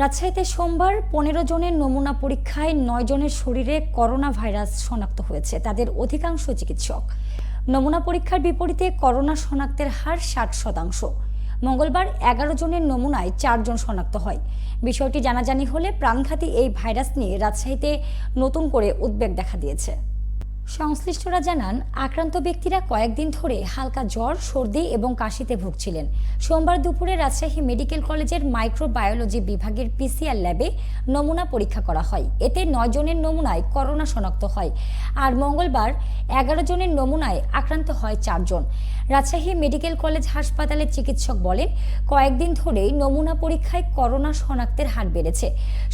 রাজশাহীতে সোমবার পনেরো জনের নমুনা পরীক্ষায় নয় জনের শরীরে করোনা ভাইরাস শনাক্ত হয়েছে, তাদের অধিকাংশ চিকিৎসক। নমুনা পরীক্ষার বিপরীতে করোনা শনাক্তের হার ষাট শতাংশ। মঙ্গলবার এগারো জনের নমুনায় চারজন শনাক্ত হয়। বিষয়টি জানাজানি হলে প্রাণঘাতী এই ভাইরাস নিয়ে রাজশাহীতে নতুন করে উদ্বেগ দেখা দিয়েছে। সংশ্লিষ্টরা জানান, আক্রান্ত ব্যক্তিরা কয়েকদিন ধরে হালকা জ্বর, সর্দি এবং কাশিতে ভুগছিলেন। সোমবার দুপুরে রাজশাহী মেডিকেল কলেজের মাইক্রোবায়োলজি বিভাগের পিসিআর ল্যাবে নমুনা পরীক্ষা করা হয়। এতে নয় জনের নমুনায় করোনা শনাক্ত হয় আর মঙ্গলবার এগারো জনের নমুনায় আক্রান্ত হয় চারজন রাজশাহী মেডিকেল কলেজ হাসপাতালের চিকিৎসক বলেন, কয়েকদিন ধরেই নমুনা পরীক্ষায় করোনা শনাক্তের হার বেড়েছে।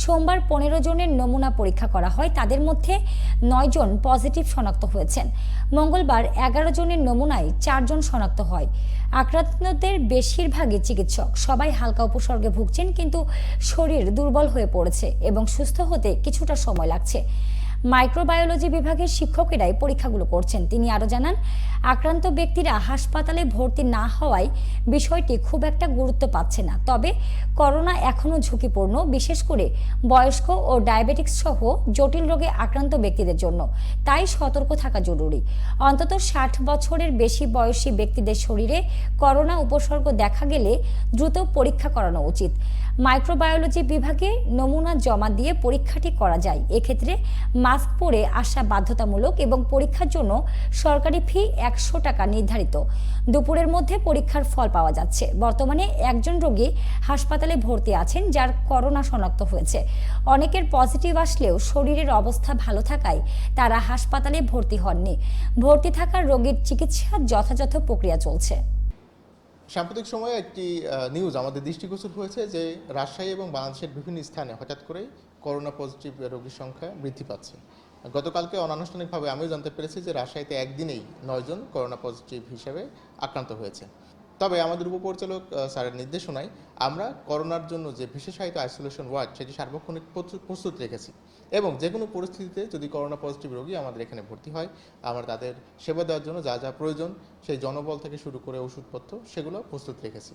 সোমবার পনেরো জনের নমুনা পরীক্ষা করা হয়। তাদের মধ্যে নয় জন পজিটিভ শনাক্ত হয়েছেন। মঙ্গলবার এগারো জনের নমুনায় চারজন শনাক্ত হয়। আক্রান্তদের বেশিরভাগই চিকিৎসক। সবাই হালকা উপসর্গে ভুগছেন, কিন্তু শরীর দুর্বল হয়ে পড়েছে এবং সুস্থ হতে কিছুটা সময় লাগছে। মাইক্রোবায়োলজি বিভাগের শিক্ষকেরাই পরীক্ষাগুলো করছেন। তিনি আরও জানান, আক্রান্ত ব্যক্তিরা হাসপাতালে ভর্তি না হওয়ায় বিষয়টি খুব একটা গুরুত্ব পাচ্ছে না। তবে করোনা এখনও ঝুঁকিপূর্ণ, বিশেষ করে বয়স্ক ও ডায়াবেটিক্স সহ জটিল রোগে আক্রান্ত ব্যক্তিদের জন্য। তাই সতর্ক থাকা জরুরি। অন্তত ষাট বছরের বেশি বয়সী ব্যক্তিদের শরীরে করোনা উপসর্গ দেখা গেলে দ্রুত পরীক্ষা করানো উচিত। মাইক্রোবায়োলজি বিভাগে নমুনা জমা দিয়ে পরীক্ষাটি করা যায়। এক্ষেত্রে মাস্ক পরে আসা বাধ্যতামূলক এবং পরীক্ষার জন্য সরকারি ফি একশো টাকা নির্ধারিত। দুপুরের মধ্যে পরীক্ষার ফল পাওয়া যাচ্ছে। বর্তমানে একজন রোগী হাসপাতালে ভর্তি আছেন, যার করোনা শনাক্ত হয়েছে। অনেকের পজিটিভ আসলেও শরীরের অবস্থা ভালো থাকায় তারা হাসপাতালে ভর্তি হননি। ভর্তি থাকার রোগীর চিকিৎসার যথাযথ প্রক্রিয়া চলছে। সাম্প্রতিক সময়ে একটি নিউজ আমাদের দৃষ্টিগোচর হয়েছে যে রাজশাহী এবং বাংলাদেশের বিভিন্ন স্থানে হঠাৎ করেই করোনা পজিটিভ রোগীর সংখ্যা বৃদ্ধি পাচ্ছে। গতকালকে অনানুষ্ঠানিকভাবে আমিও জানতে পেরেছি যে রাজশাহীতে একদিনেই নয়জন করোনা পজিটিভ হিসেবে আক্রান্ত হয়েছে। তবে আমাদের উপপরিচালক স্যারের নির্দেশনায় আমরা করোনার জন্য যে বিশেষায়িত আইসোলেশন ওয়ার্ড সেটি সার্বক্ষণিক প্রস্তুত- রেখেছি এবং যে কোনো পরিস্থিতিতে যদি করোনা পজিটিভ রোগী আমাদের এখানে ভর্তি হয়, আমরা তাদের সেবা দেওয়ার জন্য যা যা প্রয়োজন, সেই জনবল থেকে শুরু করে ওষুধপত্র, সেগুলো প্রস্তুত রেখেছি।